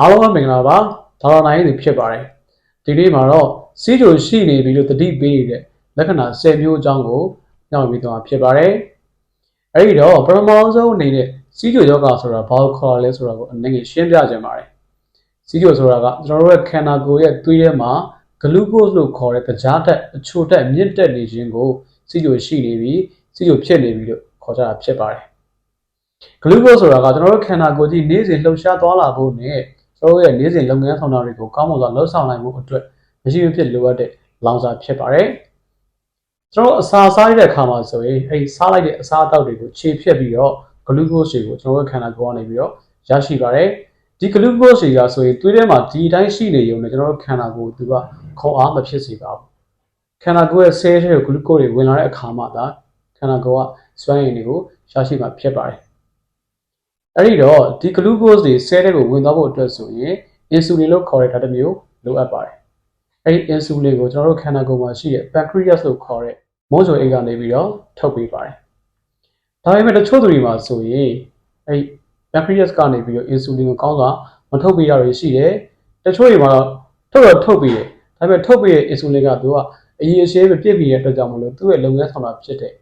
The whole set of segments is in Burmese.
အားလုံးပဲမင်္ဂလာပါဒေါ်လာနိုင်သူဖြစ်ပါတယ်ဒီနေ့မှာတော့စီးကြိုရှိနေပြီလို့တတိပေးနေတဲ့လက္ခဏာ10မျိုးအကြောင်းကိုညောင်းပြီးသွားဖြစ်ပါတယ်အဲ့ဒီတော့ပထမဆုံးအနေနဲ့စီးကြိုယောဂဆိုတာဘာကိုခေါ်ရလဲဆိုတာကိုအနည်းငယ်ရှင်းပြခြင်းပါတယ်စီးကြိုဆိုတာကကျွန်တော်တို့ရဲ့ခန္ဓာကိုယ်ရဲ့သွေးထဲမှာဂလူးကို့လို့ခေါ်တဲ့ကြားတက်အချိုတက်မြင့်တက်နေခြင်းကိုစီးကြိုရှိနေပြီစီးကြိုဖြစ်နေပြီလို့ခေါ်ကြတာဖြစ်ပါတယ်ဂလူးကို့ဆိုတာကကျွန်တော်တို့ခန္ဓာကိုယ်ကြီးနေ့စဉ်လှုပ်ရှားသွားလာဖို့နဲ့ ကျွန်တော်တို့ရဲ့နေ့စဉ်လုပ်ငန်းဆောင်တာတွေကိုကောင်းမွန်စွာလှုပ်ဆောင်နိုင်မှုအတွက်မရှိမဖြစ်လိုအပ်တဲ့လောင်စာဖြစ်ပါတယ်။ကျွန်တော်အစာစားရတဲ့အခါမှာဆိုရင်အဲဒီစားလိုက်တဲ့အစာအသောက်တွေကိုခြေဖြတ်ပြီးတော့ဂလူးကို့တွေကိုကျွန်တော်တို့ခန္ဓာကိုယ်ကနေပြီးတော့ရရှိပါတယ်။ဒီဂလူးကို့တွေကဆိုရင်သွေးထဲမှာဒီအတိုင်းရှိနေရုံနဲ့ကျွန်တော်တို့ခန္ဓာကိုယ်ကသူကခေါ်အားမဖြစ်စေပါဘူး။ခန္ဓာကိုယ်ရဲ့ဆဲထဲကိုဂလူးကို့တွေဝင်လာတဲ့အခါမှာဒါခန္ဓာကိုယ်ကစွမ်းရည်တွေကိုရရှိမှာဖြစ်ပါတယ်။ အဲ့ဒီတော့ဒီဂလူးကို့စ်တွေဆဲတဲ့ကိုဝင်သွားဖို့အတွက်ဆိုရင်အင်ဆူလင်လို့ခေါ်တဲ့ဓာတ်တစ်မျိုးလိုအပ်ပါတယ်။အဲ့ဒီအင်ဆူလင်ကိုကျွန်တော်တို့ခန္ဓာကိုယ်မှာရှိတဲ့ pancreas လို့ခေါ်တဲ့မုန်းချိုအိတ်ကနေပြီးတော့ထုတ်ပေးပါတယ်။ဒါပေမဲ့တချို့သူတွေမှာဆိုရင်အဲ့ဒီ pancreas ကနေပြီးတော့အင်ဆူလင်ကိုကောင်းစွာမထုတ်ပေးရတွေရှိတယ်။တချို့တွေမှာတော့ထုတ်တော့ထုတ်ပေးတယ်။ဒါပေမဲ့ထုတ်ပေးတဲ့အင်ဆူလင်ကသူကအရေးအရှေးပဲပြည့်ပြီးတဲ့အတွက်ကြောင့်မလို့သူ့ရဲ့လုပ်ငန်းဆောင်တာဖြစ်တဲ့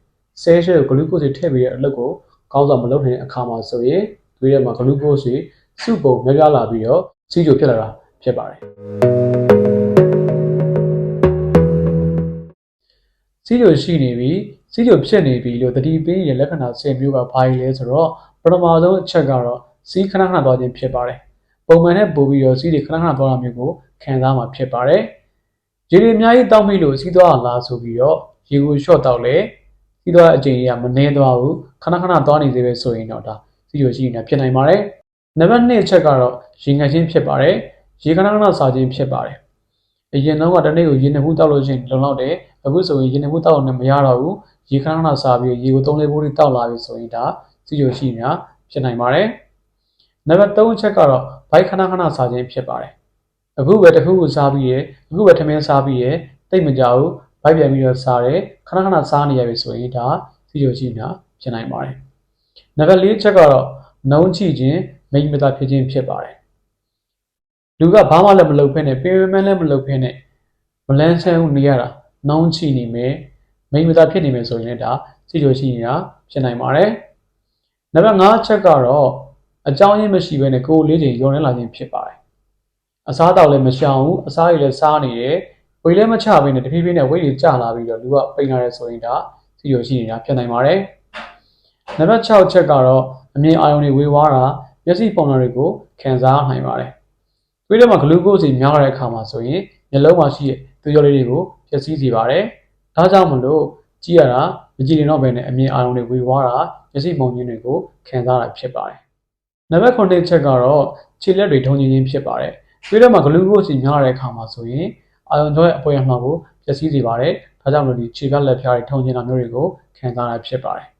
ဆဲရှယ်ကိုဂလူးကို့စ်တွေထည့်ပေးတဲ့အလုပ်ကိုကောင်းစွာမလုပ်နိုင်တဲ့အခါမှာဆိုရင် သွေးထဲမှာဂလူးကို့စ်တွေစုပုံများများလာပြီးတော့စီးကြိုဖြစ်လာတာဖြစ်ပါတယ်စီးကြိုရှိနေပြီစီးကြိုဖြစ်နေပြီလို့တတိပေးရဲ့လက္ခဏာ10မျိုးကဘာကြီးလဲဆိုတော့ပထမဆုံးအချက်ကတော့စီးခဏခဏသွားခြင်းဖြစ်ပါတယ်ပုံမှန်နဲ့ပို့ပြီးတော့စီးတွေခဏခဏသွားတာမျိုးကိုခံစားမှာဖြစ်ပါတယ်ရေတွေအများကြီးတောက်မိလို့စီးသွားလာဆိုပြီးတော့ရေကိုလျှော့တောက်လေစီးသွားအချိန်ကြီးကမနှဲသွားဘူးခဏခဏသွားနေသေးပဲဆိုရင်တော့ဒါ စီးကြိုရှိနေတာဖြစ်နိုင်ပါတယ်နံပါတ်2အချက်ကတော့ရေငတ်ခြင်းဖြစ်ပါတယ်ရေခဏခဏစားခြင်းဖြစ်ပါတယ်အရင်တော့ကတနေ့ကိုရေနှစ်ဘူးတောက်လို့ရှိရင်လုံလောက်တယ်အခုဆိုရင်ရေနှစ်ဘူးတောက်လို့မရတော့ဘူးရေခဏခဏစားပြီးရေကို3လေးဘူးတွေတောက်လာပြီဆိုရင်ဒါစီးကြိုရှိနေတာဖြစ်နိုင်ပါတယ်နံပါတ်3အချက်ကတော့ဘိုက်ခဏခဏစားခြင်းဖြစ်ပါတယ်အခုပဲတစ်ခုခုစားပြီးရအခုပဲထမင်းစားပြီးရတိတ်မကြဘူးဘိုက်ပြန်ပြီးတော့စားတယ်ခဏခဏစားနေရပြီဆိုရင်ဒါစီးကြိုရှိနေတာဖြစ်နိုင်ပါတယ် နံပါတ်4အချက်ကတော့နှုံးချိခြင်းမိမသားဖြစ်ခြင်းဖြစ်ပါတယ်လူကဘာမှလည်းမလုပ်ဖ ೇನೆ ပင်ပန်းလည်းမလုပ်ဖ ೇನೆ မလန်းဆန်းနေရတာနှောင်းချိနေမယ်မိမသားဖြစ်နေမယ်ဆိုရင်လည်းဒါစီချိုရှိနေတာဖြစ်နိုင်ပါတယ်နံပါတ်5ချက်ကတော့အကြောင်းရင်းမရှိဘဲနဲ့ကိုယ်လေးချိန်ယုံနေလာခြင်းဖြစ်ပါတယ်အစားတောက်လည်းမရှောင်ဘူးအစားရည်လည်းစားနေတယ်ဝေးလည်းမချဘဲနဲ့တဖြည်းဖြည်းနဲ့ဝေးတွေကျလာပြီးတော့လူကပိန်လာတယ်ဆိုရင်ဒါစီချိုရှိနေတာဖြစ်နိုင်ပါတယ် နံပါတ်6ချက်ကတော့အမြင်အာရုံတွေဝေဝါးတာမျက်စိပုံစံတွေကိုခံစားနိုင်ပါတယ်။သွေးထဲမှာဂလူးကို့စ်တွေများတဲ့အခါမှာဆိုရင်မျက်လုံးမှာရှိတဲ့သွေးကြောလေးတွေကိုဖျက်ဆီးစေပါတယ်။ဒါကြောင့်မလို့ကြည့်ရတာမကြည့်ရင်တော့ဘယ်နဲ့အမြင်အာရုံတွေဝေဝါးတာမျက်စိပုံချင်းတွေကိုခံစားတာဖြစ်ပါတယ်။နံပါတ်9ချက်ကတော့ခြေလက်တွေထုံခြင်းချင်းဖြစ်ပါတယ်။သွေးထဲမှာဂလူးကို့စ်တွေများတဲ့အခါမှာဆိုရင်အာရုံကြောရဲ့အပေါ်ရမှာကိုဖျက်ဆီးစေပါတယ်။ဒါကြောင့်မလို့ဒီခြေပြလက်ဖြားတွေထုံခြင်းတာမျိုးတွေကိုခံစားတာဖြစ်ပါတယ်။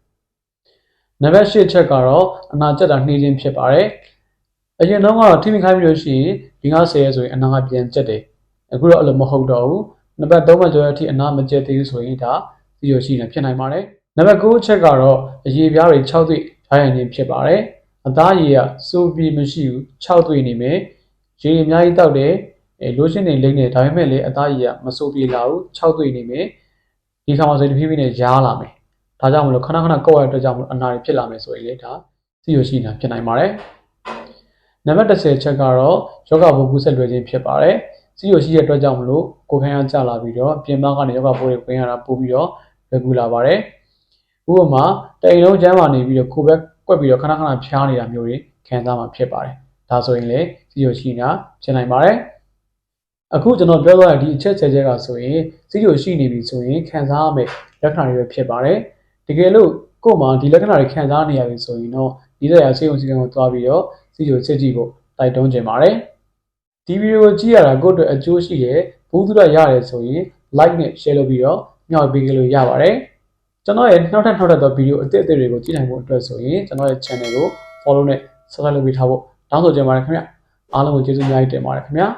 နံပါတ်10ချက်ကတော့အနာကျက်တာနှီးခြင်းဖြစ်ပါတယ်။အရင်တော့ကတော့ထိမိခိုင်းပြီးလို့ရှိရင်ဒီ90ရဲဆိုရင်အနာကပြန်ကျက်တယ်။အခုတော့အဲ့လိုမဟုတ်တော့ဘူး။နံပါတ်3မှာကျော်တဲ့အထိအနာမကျက်သေးဘူးဆိုရင်ဒါစီရိုရှိနေဖြစ်နိုင်ပါတယ်။နံပါတ်9ချက်ကတော့အရေပြားတွေ6သွေ့ထားရခြင်းဖြစ်ပါတယ်။အသားရည်ကစိုးပြီးမရှိဘူး6သွေ့နေမယ်။ရေအများကြီးတောက်တယ်။အဲလိုရှင်းနေလိမ့်နေဒါပေမဲ့လည်းအသားရည်ကမစိုးပြေလာဘူး6သွေ့နေမယ်။ဒီခါမှာဆိုတဖြည်းဖြည်းနဲ့ရားလာမယ်။ ဒါကြောင့်မလို့ခဏခဏကောက်ရတဲ့အတွက်ကြောင့်မလို့အနာတွေဖြစ်လာမယ်ဆိုရင်လေဒါစီရိုရှိနေတာဖြစ်နိုင်ပါတယ်။နံပါတ်10ချက်ကတော့ယောဂဘုကူးဆက်လွယ်ခြင်းဖြစ်ပါတယ်။စီရိုရှိတဲ့အတွက်ကြောင့်မလို့ကိုယ်ခံအားကျလာပြီးတော့ပြင်ပကနေယောဂဘိုးတွေဝင်ရတာပို့ပြီးတော့လွယ်ကူလာပါတယ်။ဥပမာတိမ်လုံးကျမ်းမာနေပြီးတော့ကိုယ်ပဲကွက်ပြီးတော့ခဏခဏဖျားနေတာမျိုးတွေခံစားမှာဖြစ်ပါတယ်။ဒါဆိုရင်လေစီရိုရှိနေတာဖြစ်နိုင်ပါတယ်။အခုကျွန်တော်ပြောသွားတဲ့ဒီအချက်ချက်ချက်ကဆိုရင်စီရိုရှိနေပြီဆိုရင်ခံစားရမယ့်လက္ခဏာတွေပဲဖြစ်ပါတယ်။ တကယ်လို့ကိုယ်မှာဒီလက္ခဏာတွေခံစားနေရပြီဆိုရင်တော့ဒီတဲ့ရဆေးရုံစီကံကိုသွားပြီးတော့စီချိုစစ်ကြည့်ဖို့တိုက်တွန်းချင်ပါတယ်ဒီဗီဒီယိုကိုကြည့်ရတာကိုယ့်အတွက်အကျိုးရှိတယ်ဘူးသူရရတယ်ဆိုရင် like နဲ့ share လုပ်ပြီးတော့မျှဝေပေးကြလို့ရပါတယ်ကျွန်တော်ရဲ့နောက်ထပ်နောက်ထပ်သောဗီဒီယိုအသစ်အသစ်တွေကိုကြည့်နိုင်ဖို့အတွက်ဆိုရင်ကျွန်တော်ရဲ့ channel ကို follow နဲ့ subscribe လုပ်ပေးထားဖို့တောင်းဆိုချင်ပါတယ်ခင်ဗျအားလုံးကိုကျေးဇူးအများကြီးတင်ပါတယ်ခင်ဗျာ